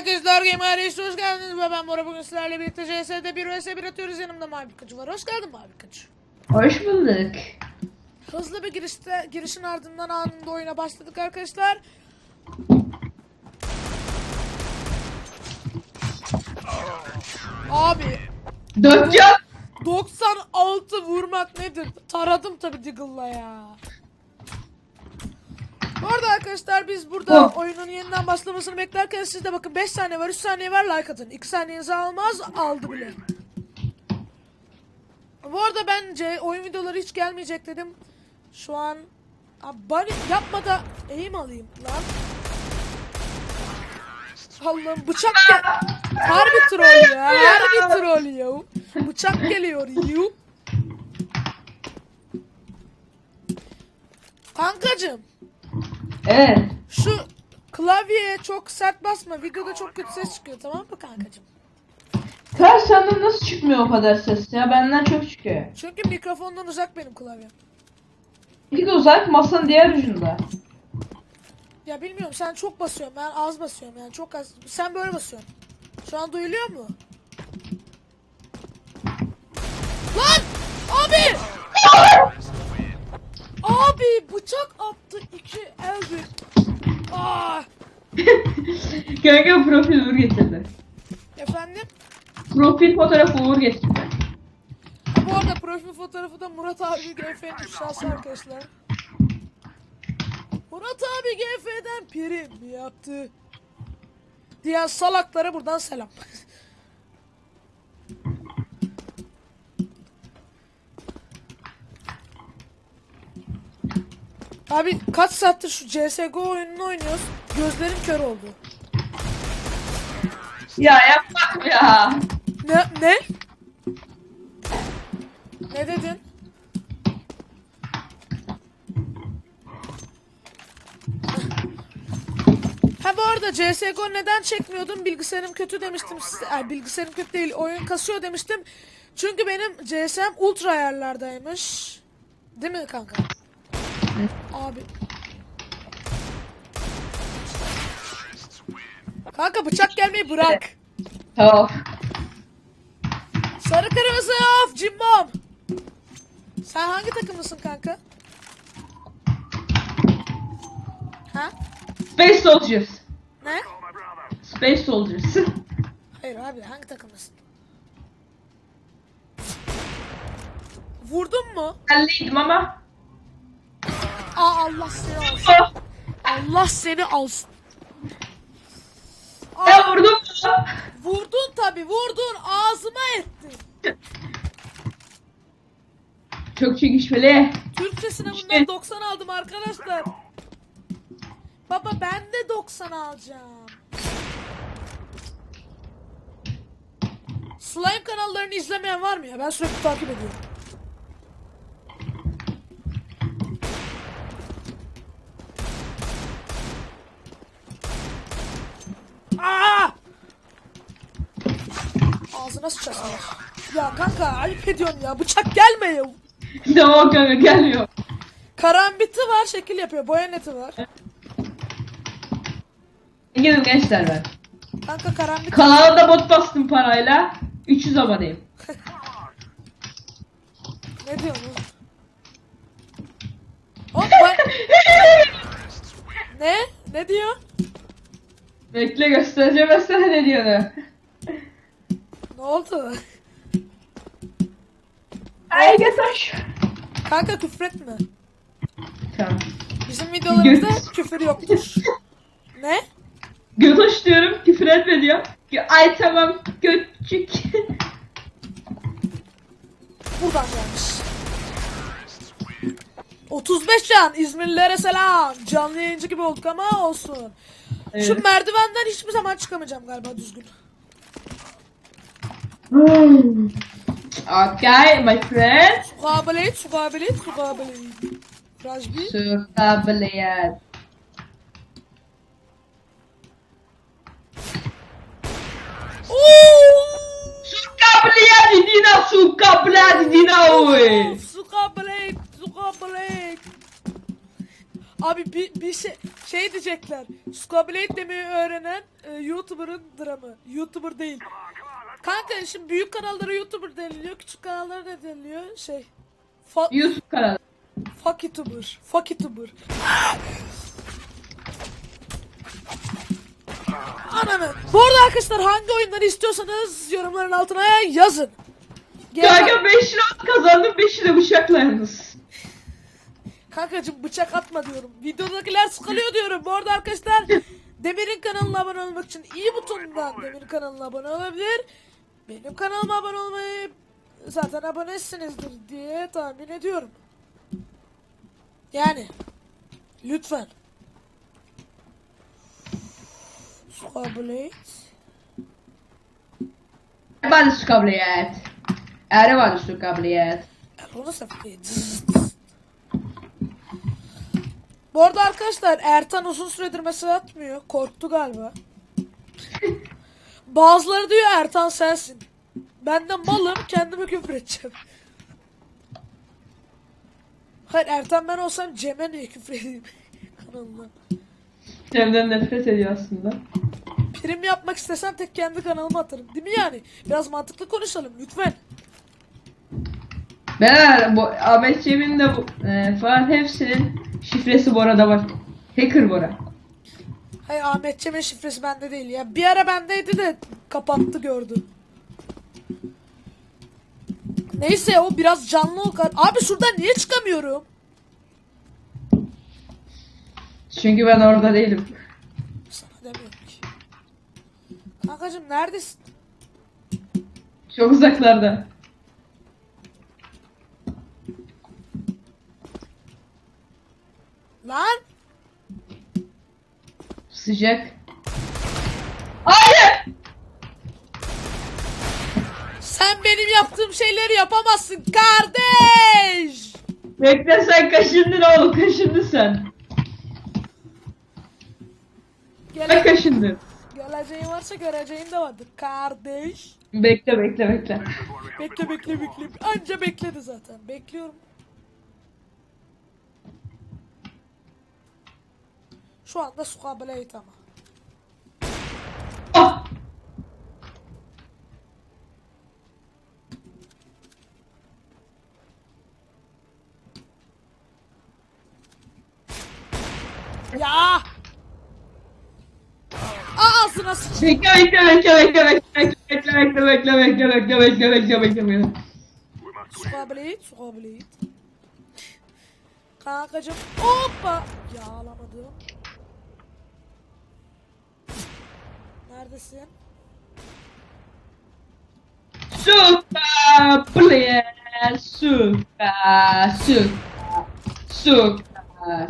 Arkadaşlar Gamer Race'e hoş geldiniz ve ben Bora bugün sizlerle birlikte CS'de 1 vs 1 atıyoruz yanımda Mavi Kaçı var. Hoş geldin Mavi Kaçı. Hoş bulduk. Hızlı bir girişte, girişin ardından anında oyuna başladık arkadaşlar. Abi Dört can. 96 vurmak nedir? Taradım tabi Diggle'la ya. Bu arada arkadaşlar biz burada Oh. oyunun yeniden başlamasını beklerken siz de bakın 5 saniye var 3 saniye var like atın. 2 saniyenizi almaz aldı bile. Bu arada bence oyun videoları hiç gelmeyecek dedim. Şu an bari yapma da eğim alayım lan. Allah'ım bıçak gel. Harbi troll ya. Harbi troll ya. Bıçak geliyor yu. Kankacım Evet. şu klavyeye çok sert basma. Videoda çok kötü ses çıkıyor tamam mı kankacım? Kar senden nasıl çıkmıyor o kadar ses ya? Benden çok çıkıyor. Çünkü mikrofondan uzak benim klavyem. İki de uzak masanın diğer ucunda. Ya bilmiyorum sen çok basıyorsun ben az basıyorum yani çok az. Sen böyle basıyorsun. Şu an duyuluyor mu? Lan! Abi! Abi bıçak attı iki elde. Aa! Kanka profil Uğur getirdi. Efendim? Profil fotoğrafı Uğur getirdi. Bu arada profil fotoğrafı da Murat abi GF'nin ifşası arkadaşlar. Murat abi GF'den prim yaptı? Diyen salaklara buradan selam. Abi kaç saattir şu CSGO oyununu oynuyoruz. Gözlerim kör oldu. Ya yapma ya. Ne? Ne? Ne dedin? Ha bu arada CSGO neden çekmiyordum? Bilgisayarım kötü demiştim. size. Ay, bilgisayarım kötü değil. Oyun kasıyor demiştim. Çünkü benim CS'm ultra ayarlardaymış. Değil mi kanka? Abi. Kanka bıçak gelmeyi bırak. Tamam. Sarı kırmızı of cimbom. Sen hangi takımlısın kanka? Ha? Space Soldiers. Ne? Space Soldiers. Hayır abi hangi takımlısın? Vurdun mu? Belliydim ama. Allah seni alsın. Oh, Allah seni alsın. Aa, vurdum. vurdun tabi vurdun ağzıma ettin. Çok çekişmeli. Türkçe sınavından İşte. 90 aldım arkadaşlar. Baba ben de 90 alacağım. Slime kanallarını izlemeyen var mı ya? Ben sürekli takip ediyorum. Aa! Ağzına sıçasınlar. Ya kanka ayıp ediyorsun ya. Bıçak gelme ya. Tamam kanka gelmiyor. Karambiti var, şekil yapıyor. Boya neti var. Gelin gençler ben. Kanka karambit Kanala da bot bastım parayla. 300 aboneyim. ne diyorsun? oğlum? Ben... ne? Ne diyor? Bekle göstereceğim ben sana ne diyordu. Ne oldu? Ay götür. Kanka küfretme. Tamam. Bizim videolarımızda Göt. küfür yoktur. ne? Götoş diyorum küfür etme diyor. Ay tamam götçük. Buradan gelmiş. 35 can. İzmirlilere selam. Canlı yayıncı gibi olduk ama olsun. Şu Evet. merdivenden hiçbir zaman çıkamayacağım galiba düzgün. Okay, my friend. Sukabale, sukabale, sukabale. Rajbi. Sukabale. Сука, блядь, иди на, сука, блядь, иди на, Abi bir, bir şey şey diyecekler. Suka demeyi öğrenen e, YouTuber'ın dramı. YouTuber değil. Kanka şimdi büyük kanallara YouTuber deniliyor. Küçük kanallara ne deniliyor? Şey. Fa YouTube kanalı. fuck YouTuber. Fuck YouTuber. Ananı. Bu arada arkadaşlar hangi oyunları istiyorsanız yorumların altına yazın. Gel- Kanka 5 lira kazandım 5'i de bıçakla yalnız. Kankacım bıçak atma diyorum. Videodakiler sıkılıyor diyorum. Bu arada arkadaşlar Demir'in kanalına abone olmak için iyi butonundan Demir kanalına abone olabilir. Benim kanalıma abone olmayı zaten abonesinizdir diye tahmin ediyorum. Yani lütfen. Hadi su kabiliyet. Är var su kabiliyet. Onu saplayın. Bu arada arkadaşlar Ertan uzun süredir mesaj atmıyor. Korktu galiba. Bazıları diyor Ertan sensin. Ben de malım kendime küfür edeceğim. Hayır Ertan ben olsam Cem'e niye küfür edeyim kanalına. Cem'den nefret ediyor aslında. Prim yapmak istesem tek kendi kanalıma atarım. Değil mi yani? Biraz mantıklı konuşalım lütfen. Ben bu Ahmet Cem'in de bu, e, falan hepsinin şifresi bu arada var. Hacker Bora. Hayır Ahmet Cem'in şifresi bende değil ya. Bir ara bendeydi de kapattı gördü. Neyse o biraz canlı o kadar. Abi şuradan niye çıkamıyorum? Çünkü ben orada değilim. Sana demiyorum ki. Kankacım neredesin? Çok uzaklarda. Lan! Sıcak. Hayır! Sen benim yaptığım şeyleri yapamazsın kardeş! Bekle sen kaşındın oğlum kaşındın sen. Gele kaşındım. geleceğin varsa göreceğin de vardır kardeş. Bekle bekle bekle. Bekle bekle bekle. Anca bekledi zaten. Bekliyorum. Şu anda Squablade ama. Ah! Ya! Ağzına sıç. Bekle bekle bekle bekle bekle bekle bekle bekle bekle bekle bekle bekle bekle bekle Squablade, Squablade. Kankacım hoppa. Yağlamadım. Neredesin? Süper player, süper, süper, süper.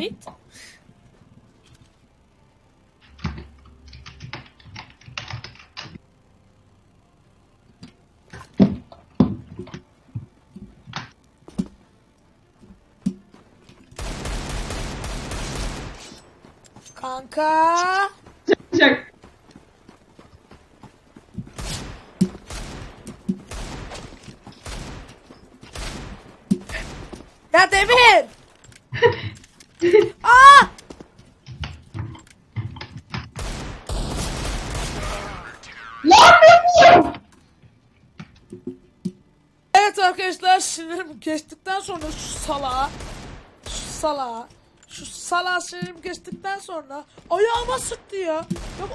Squablade. Kanka. Çak. Ya Demir! Aa! Lan yapıyorum? Evet arkadaşlar sinirim geçtikten sonra şu salağa şu salağa şu salağa sinirim geçtikten sonra ayağıma sıktı ya. Ya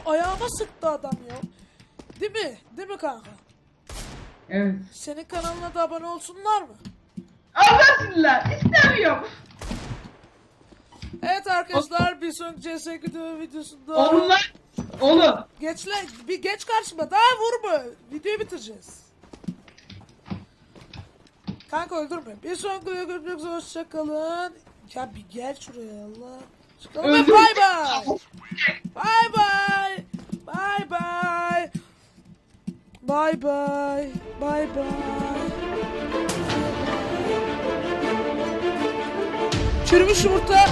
bu ayağıma sıktı adam ya. Değil mi? Değil mi kanka? Evet. Senin kanalına da abone olsunlar mı? Anlasınlar. İstemiyorum. Evet arkadaşlar bir sonraki CS videosunda Onlar. Oğlum. Geç lan bir geç karşıma daha vurma videoyu bitireceğiz. Kanka öldürme. Bir sonraki videoda görüşmek üzere hoşçakalın. Ya bir gel şuraya Allah. Çıkalım ve bay bay. Bay bay. Bay bay. Bay bay. Bay bay. Çürümüş yumurta